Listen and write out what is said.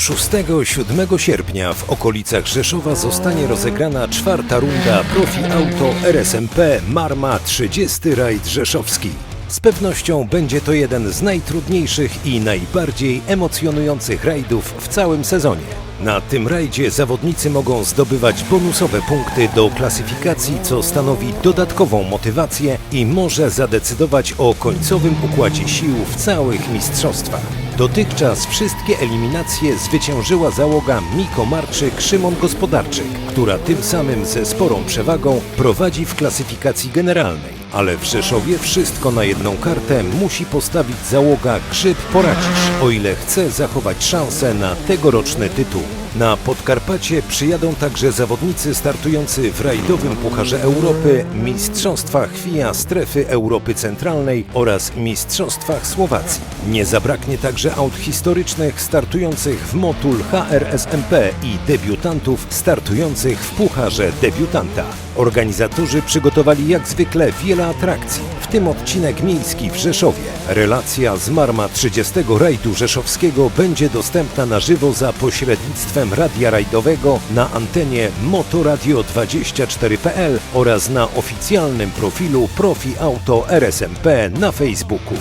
6-7 sierpnia w okolicach Rzeszowa zostanie rozegrana czwarta runda Profi Auto RSMP Marma 30 Rajd Rzeszowski. Z pewnością będzie to jeden z najtrudniejszych i najbardziej emocjonujących rajdów w całym sezonie. Na tym rajdzie zawodnicy mogą zdobywać bonusowe punkty do klasyfikacji, co stanowi dodatkową motywację i może zadecydować o końcowym układzie sił w całych mistrzostwach. Dotychczas wszystkie eliminacje zwyciężyła załoga Miko Marczyk, Szymon Gospodarczyk, która tym samym ze sporą przewagą prowadzi w klasyfikacji generalnej. Ale w Rzeszowie wszystko na jedną kartę musi postawić załoga Grzyb Poracisz, o ile chce zachować szansę na tegoroczny tytuł. Na Podkarpacie przyjadą także zawodnicy startujący w rajdowym Pucharze Europy, Mistrzostwach FIA Strefy Europy Centralnej oraz Mistrzostwach Słowacji. Nie zabraknie także aut historycznych startujących w Motul HRSMP i debiutantów startujących w Pucharze Debiutanta. Organizatorzy przygotowali jak zwykle wiele atrakcji, w tym odcinek miejski w Rzeszowie. Relacja z Marma 30 rajdu rzeszowskiego będzie dostępna na żywo za pośrednictwem radia rajdowego na antenie motoradio24.pl oraz na oficjalnym profilu Profi Auto RSMP na Facebooku.